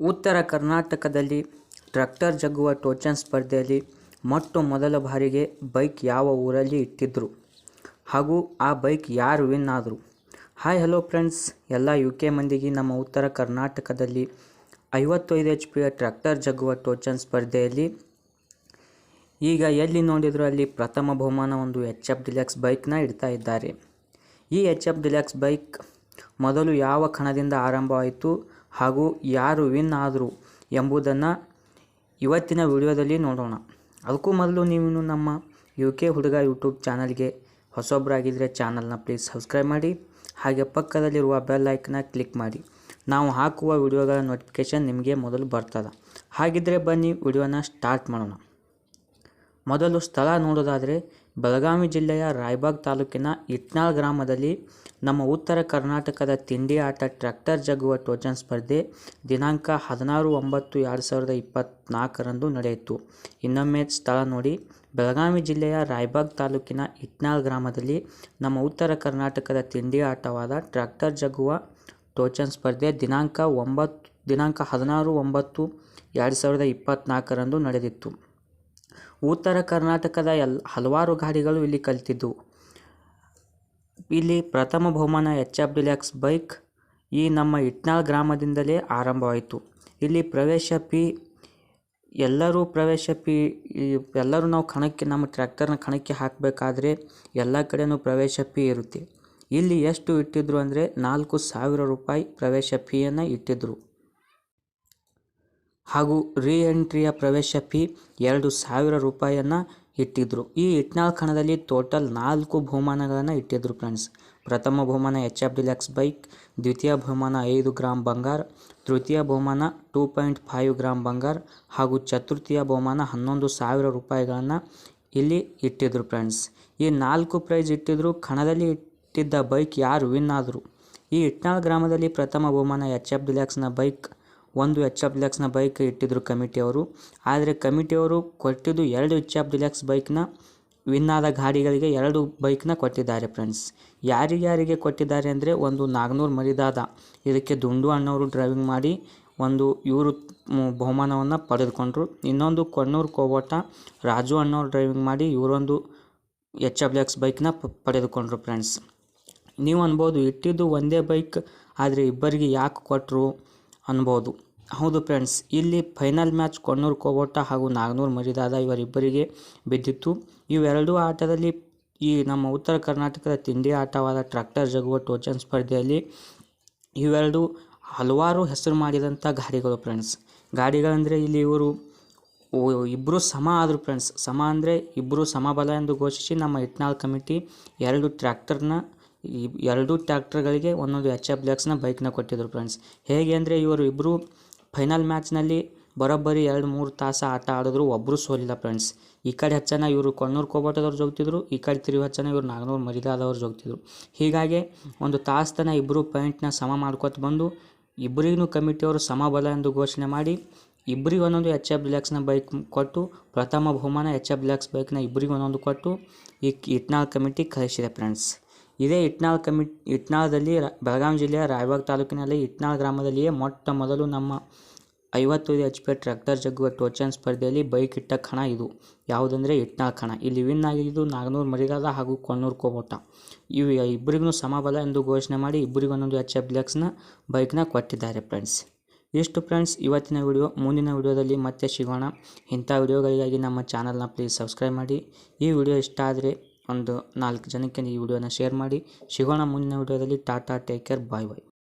ಉತ್ತರ ಕರ್ನಾಟಕದಲ್ಲಿ ಟ್ರ್ಯಾಕ್ಟರ್ ಜಗ್ಗುವ ಟೋಚನ್ ಸ್ಪರ್ಧೆಯಲ್ಲಿ ಮೊಟ್ಟ ಮೊದಲ ಬಾರಿಗೆ ಬೈಕ್ ಯಾವ ಊರಲ್ಲಿ ಇಟ್ಟಿದ್ದರು ಹಾಗೂ ಆ ಬೈಕ್ ಯಾರು ವಿನ್ ಆದರು? Hi, hello friends. ಎಲ್ಲ ಯು ಕೆ ಮಂದಿಗೆ ನಮ್ಮ ಉತ್ತರ ಕರ್ನಾಟಕದಲ್ಲಿ ಐವತ್ತೈದು ಎಚ್ ಪಿಯ ಟ್ರ್ಯಾಕ್ಟರ್ ಜಗ್ಗುವ ಟೋಚನ್ ಸ್ಪರ್ಧೆಯಲ್ಲಿ ಈಗ ಎಲ್ಲಿ ನೋಡಿದ್ರು ಅಲ್ಲಿ ಪ್ರಥಮ ಬಹುಮಾನ ಒಂದು ಎಚ್ ಎಫ್ ಡಿಲೆಕ್ಸ್ ಬೈಕ್ನ ಇಡ್ತಾ ಇದ್ದಾರೆ. ಈ ಎಚ್ ಎಫ್ ಡಿಲೆಕ್ಸ್ ಬೈಕ್ ಮೊದಲು ಯಾವ ಕಣದಿಂದ ಆರಂಭವಾಯಿತು? ಹಾಗೂ ಯಾರು ವಿನ್ ಆದರು ಎಂಬುದನ್ನು ಇವತ್ತಿನ ವಿಡಿಯೋದಲ್ಲಿ ನೋಡೋಣ. ಅದಕ್ಕೂ ಮೊದಲು ನೀವು ನಮ್ಮ ಯು ಕೆ ಹುಡುಗ ಯೂಟ್ಯೂಬ್ ಚಾನಲ್ಗೆ ಹೊಸೊಬ್ಬರಾಗಿದ್ದರೆ ಚಾನಲ್ನ ಪ್ಲೀಸ್ ಸಬ್ಸ್ಕ್ರೈಬ್ ಮಾಡಿ, ಹಾಗೆ ಪಕ್ಕದಲ್ಲಿರುವ ಬೆಲ್ ಐಕನ್ನ ಕ್ಲಿಕ್ ಮಾಡಿ. ನಾವು ಹಾಕುವ ವಿಡಿಯೋಗಳ ನೋಟಿಫಿಕೇಷನ್ ನಿಮಗೆ ಮೊದಲು ಬರ್ತದೆ. ಹಾಗಿದ್ದರೆ ಬನ್ನಿ ವಿಡಿಯೋನ ಸ್ಟಾರ್ಟ್ ಮಾಡೋಣ. ಮೊದಲು ಸ್ಥಳ ನೋಡೋದಾದರೆ ಬೆಳಗಾವಿ ಜಿಲ್ಲೆಯ ರಾಯಬಾಗ್ ತಾಲೂಕಿನ ಇಟ್ನಾಳ್ ಗ್ರಾಮದಲ್ಲಿ ನಮ್ಮ ಉತ್ತರ ಕರ್ನಾಟಕದ ತಿಂಡಿ ಆಟ ಟ್ರ್ಯಾಕ್ಟರ್ ಜಗ್ಗುವ ಟೋಚನ್ ಸ್ಪರ್ಧೆ ದಿನಾಂಕ ಹದಿನಾರು ಒಂಬತ್ತು ಎರಡು ಸಾವಿರದ ಇಪ್ಪತ್ತ್ನಾಲ್ಕರಂದು ನಡೆಯಿತು. ಇನ್ನೊಮ್ಮೆ ಸ್ಥಳ ನೋಡಿ. ಬೆಳಗಾವಿ ಜಿಲ್ಲೆಯ ರಾಯಬಾಗ್ ತಾಲೂಕಿನ ಇಟ್ನಾಳ್ ಗ್ರಾಮದಲ್ಲಿ ನಮ್ಮ ಉತ್ತರ ಕರ್ನಾಟಕದ ತಿಂಡಿ ಆಟವಾದ ಟ್ರ್ಯಾಕ್ಟರ್ ಜಗ್ಗುವ ಟೋಚನ್ ಸ್ಪರ್ಧೆ ದಿನಾಂಕ ಒಂಬತ್ತು, ದಿನಾಂಕ ಹದಿನಾರು ಒಂಬತ್ತು ಎರಡು ಸಾವಿರದ ಇಪ್ಪತ್ತ್ನಾಲ್ಕರಂದು ನಡೆದಿತ್ತು. ಉತ್ತರ ಕರ್ನಾಟಕದ ಎಲ್, ಹಲವಾರು ಗಾಡಿಗಳು ಇಲ್ಲಿ ಕಲಿತಿದ್ದವು ಇಲ್ಲಿ ಪ್ರಥಮ ಬಹುಮಾನ ಎಚ್ ಎಫ್ ಡಿಲ್ಯಾಕ್ಸ್ ಬೈಕ್ ಈ ನಮ್ಮ ಇಟ್ನಾಳ್ ಗ್ರಾಮದಿಂದಲೇ ಆರಂಭವಾಯಿತು. ಇಲ್ಲಿ ಪ್ರವೇಶ ಪಿ ಎಲ್ಲರೂ ಪ್ರವೇಶ ಪಿ ಎಲ್ಲರೂ ನಾವು ಕಣಕ್ಕೆ, ನಮ್ಮ ಟ್ರ್ಯಾಕ್ಟರ್ನ ಕಣಕ್ಕೆ ಹಾಕಬೇಕಾದ್ರೆ ಎಲ್ಲ ಕಡೆಯೂ ಪ್ರವೇಶ ಪಿ ಇರುತ್ತೆ. ಇಲ್ಲಿ ಎಷ್ಟು ಇಟ್ಟಿದ್ರು ಅಂದರೆ ನಾಲ್ಕು ಸಾವಿರ ರೂಪಾಯಿ ಪ್ರವೇಶ ಫೀಯನ್ನು ಇಟ್ಟಿದ್ದರು ಹಾಗೂ ರೀ ಎಂಟ್ರಿಯ ಪ್ರವೇಶ ಫೀ ಎರಡು ಸಾವಿರ ರೂಪಾಯಿಯನ್ನು ಇಟ್ಟಿದ್ದರು ಈ ಇಟ್ನಾಳ್ ಕಣದಲ್ಲಿ ಟೋಟಲ್ ನಾಲ್ಕು ಬಹುಮಾನಗಳನ್ನು ಇಟ್ಟಿದ್ದರು ಫ್ರೆಂಡ್ಸ್ ಪ್ರಥಮ ಬಹುಮಾನ ಎಚ್ ಎಫ್ ಡಿಲೆಕ್ಸ್ ಬೈಕ್ ದ್ವಿತೀಯ ಬಹುಮಾನ ಐದು ಗ್ರಾಮ್ ಬಂಗಾರ, ತೃತೀಯ ಬಹುಮಾನ ಟೂ ಪಾಯಿಂಟ್ ಫೈವ್ ಗ್ರಾಮ್ ಬಂಗಾರ ಹಾಗೂ ಚತುರ್ಥಿಯ ಬಹುಮಾನ ಹನ್ನೊಂದು ಸಾವಿರ ರೂಪಾಯಿಗಳನ್ನು ಇಲ್ಲಿ ಇಟ್ಟಿದ್ದರು ಫ್ರೆಂಡ್ಸ್ ಈ ನಾಲ್ಕು ಪ್ರೈಸ್ ಇಟ್ಟಿದ್ರು ಕಣದಲ್ಲಿ ಇಟ್ಟಿದ್ದ ಬೈಕ್ ಯಾರು ವಿನ್ ಆದರು? ಈ ಇಟ್ನಾಳ್ ಗ್ರಾಮದಲ್ಲಿ ಪ್ರಥಮ ಬಹುಮಾನ ಎಚ್ ಎಫ್ ಡಿಲೆಕ್ಸ್ನ ಬೈಕ್ ಒಂದು ಎಚ್ ಎಫ್ ಡಿಲ್ಯಾಕ್ಸ್ನ ಬೈಕ್ ಇಟ್ಟಿದ್ದರು ಕಮಿಟಿಯವರು ಆದರೆ ಕಮಿಟಿಯವರು ಕೊಟ್ಟಿದ್ದು ಎರಡು ಎಚ್ ಎಫ್ ಡಿಲ್ಯಾಕ್ಸ್ ಬೈಕ್ನ ವಿನ್ ಆದ ಗಾಡಿಗಳಿಗೆ ಎರಡು ಬೈಕ್ನ ಕೊಟ್ಟಿದ್ದಾರೆ ಫ್ರೆಂಡ್ಸ್ ಯಾರಿಗ್ಯಾರಿಗೆ ಕೊಟ್ಟಿದ್ದಾರೆ ಅಂದರೆ ಒಂದು ನಾಗ್ನೂರು ಮರಿದಾದ, ಇದಕ್ಕೆ ದುಂಡು ಅಣ್ಣವರು ಡ್ರೈವಿಂಗ್ ಮಾಡಿ ಒಂದು ಇವರು ಬಹುಮಾನವನ್ನು ಪಡೆದುಕೊಂಡ್ರು. ಇನ್ನೊಂದು ಕೊಣ್ಣೂರು ಕೋಬೋಟ ರಾಜು ಅಣ್ಣವ್ರು ಡ್ರೈವಿಂಗ್ ಮಾಡಿ ಇವರೊಂದು ಎಚ್ ಎಫ್ ಡಿಲೆಕ್ಸ್ ಬೈಕ್ನ ಪಡೆದುಕೊಂಡ್ರು ಫ್ರೆಂಡ್ಸ್ ನೀವು ಅನ್ಬೋದು, ಇಟ್ಟಿದ್ದು ಒಂದೇ ಬೈಕ್ ಆದರೆ ಇಬ್ಬರಿಗೆ ಯಾಕೆ ಕೊಟ್ಟರು ಅನ್ಬೋದು. ಹೌದು ಫ್ರೆಂಡ್ಸ್, ಇಲ್ಲಿ ಫೈನಲ್ ಮ್ಯಾಚ್ ಕೊಣ್ಣೂರು ಕೋಬೋಟ ಹಾಗೂ ನಾಗನೂರು ಮರಿದಾದ ಇವರಿಬ್ಬರಿಗೆ ಬಿದ್ದಿತ್ತು. ಇವೆರಡೂ ಆಟದಲ್ಲಿ ಈ ನಮ್ಮ ಉತ್ತರ ಕರ್ನಾಟಕದ ತಿಂಡಿ ಆಟವಾದ ಟ್ರ್ಯಾಕ್ಟರ್ ಜಗುವ ಟೋಚನ್ ಸ್ಪರ್ಧೆಯಲ್ಲಿ ಇವೆರಡು ಹಲವಾರು ಹೆಸರು ಮಾಡಿದಂಥ ಗಾಡಿಗಳು ಫ್ರೆಂಡ್ಸ್. ಗಾಡಿಗಳಂದರೆ ಇಲ್ಲಿ ಇವರು ಇಬ್ಬರು ಸಮ ಆದರು ಫ್ರೆಂಡ್ಸ್. ಸಮ ಅಂದರೆ ಇಬ್ಬರು ಸಮಬಲ ಎಂದು ಘೋಷಿಸಿ ನಮ್ಮ ಇಟ್ನಾಳ್ ಕಮಿಟಿ ಎರಡು ಟ್ರ್ಯಾಕ್ಟರ್ನ ಎರಡು ಟ್ರ್ಯಾಕ್ಟರ್ಗಳಿಗೆ ಒಂದೊಂದು ಎಚ್ ಎಫ್ ಲೆಕ್ಸ್ನ ಬೈಕ್ನ ಕೊಟ್ಟಿದ್ದರು ಫ್ರೆಂಡ್ಸ್. ಹೇಗೆ ಅಂದರೆ ಇವರು ಇಬ್ಬರು ಫೈನಲ್ ಮ್ಯಾಚ್ನಲ್ಲಿ ಬರೋಬ್ಬರಿ ಎರಡು ಮೂರು ತಾಸು ಆಟ ಆಡಿದ್ರು ಒಬ್ಬರು ಸೋಲಿಲ್ಲ ಫ್ರೆಂಡ್ಸ್. ಈ ಕಡೆ ಹೆಚ್ಚನ ಇವರು ಕೊಣ್ಣೂರು ಕೋಬಾಟದವ್ರು ಜೋಗ್ತಿದ್ರು, ಈ ಕಡೆ ತಿರುವ ಹೆಚ್ಚನ ಇವರು ನಾಗನೂರು ಮರಿದಾದವ್ರು ಜೋಗ್ತಿದ್ರು. ಹೀಗಾಗಿ ಒಂದು ತಾಸು ತನ ಇಬ್ಬರು ಪಾಯಿಂಟ್ನ ಸಮ ಮಾಡ್ಕೊತ ಬಂದು ಇಬ್ಬರಿಗೂ ಕಮಿಟಿಯವರು ಸಮಬಲ ಎಂದು ಘೋಷಣೆ ಮಾಡಿ ಇಬ್ಬರಿಗೆ ಒಂದೊಂದು ಎಚ್ ಎಫ್ ಡಿಲೆಕ್ಸ್ನ ಬೈಕ್ ಕೊಟ್ಟು, ಪ್ರಥಮ ಬಹುಮಾನ ಎಚ್ ಎಫ್ ಡಿಲೆಕ್ಸ್ ಬೈಕ್ನ ಇಬ್ಬರಿಗೆ ಒಂದೊಂದು ಕೊಟ್ಟು, ಈ ಇಟ್ನಾಳ್ ಕಮಿಟಿ ಕಳಿಸಿದೆ ಫ್ರೆಂಡ್ಸ್. ಇದೇ ಇಟ್ನಾಳ್ ಕಮಿಟ್, ಇಟ್ನಾಳದಲ್ಲಿ ಬೆಳಗಾವಿ ಜಿಲ್ಲೆಯ ರಾಯಬಾಗ ತಾಲೂಕಿನಲ್ಲಿ ಇಟ್ನಾಳ್ ಗ್ರಾಮದಲ್ಲಿಯೇ ಮೊಟ್ಟ ಮೊದಲು ನಮ್ಮ ಐವತ್ತೈದು ಎಚ್ ಪಿ ಟ್ರ್ಯಾಕ್ಟರ್ ಜಗ್ಗುವ ಟೋಚನ್ ಸ್ಪರ್ಧೆಯಲ್ಲಿ ಬೈಕ್ ಇಟ್ಟ ಕಣ ಇದು. ಯಾವುದಂದರೆ ಇಟ್ನಾಳ್ ಕಣ ಇಲ್ಲಿ ವಿನ್ ಆಗಿದ್ದು ನಾಗನೂರು ಮರಿಗಾದ ಹಾಗೂ ಕೊಣ್ಣೂರು ಕೋಬೋಟ. ಇವು ಇಬ್ಬರಿಗೂ ಸಮಬಲ ಎಂದು ಘೋಷಣೆ ಮಾಡಿ ಇಬ್ಬರಿಗೂ ಒಂದೊಂದು ಎಚ್ ಎಫ್ ಲೆಕ್ಸ್ನ ಬೈಕ್ನ ಕೊಟ್ಟಿದ್ದಾರೆ ಫ್ರೆಂಡ್ಸ್ ಇಷ್ಟು ಫ್ರೆಂಡ್ಸ್ ಇವತ್ತಿನ ವಿಡಿಯೋ. ಮುಂದಿನ ವಿಡಿಯೋದಲ್ಲಿ ಮತ್ತೆ ಸಿಗೋಣ. ಇಂಥ ವಿಡಿಯೋಗಳಿಗಾಗಿ ನಮ್ಮ ಚಾನಲ್ನ ಪ್ಲೀಸ್ ಸಬ್ಸ್ಕ್ರೈಬ್ ಮಾಡಿ. ಈ ವಿಡಿಯೋ ಇಷ್ಟ ಆದರೆ ಒಂದು ನಾಲ್ಕು ಜನಕ್ಕೆ ಈ ವಿಡಿಯೋನ ಶೇರ್ ಮಾಡಿ. ಸಿಗೋಣ ಮುಂದಿನ ವಿಡಿಯೋದಲ್ಲಿ. Tata take care bye bye.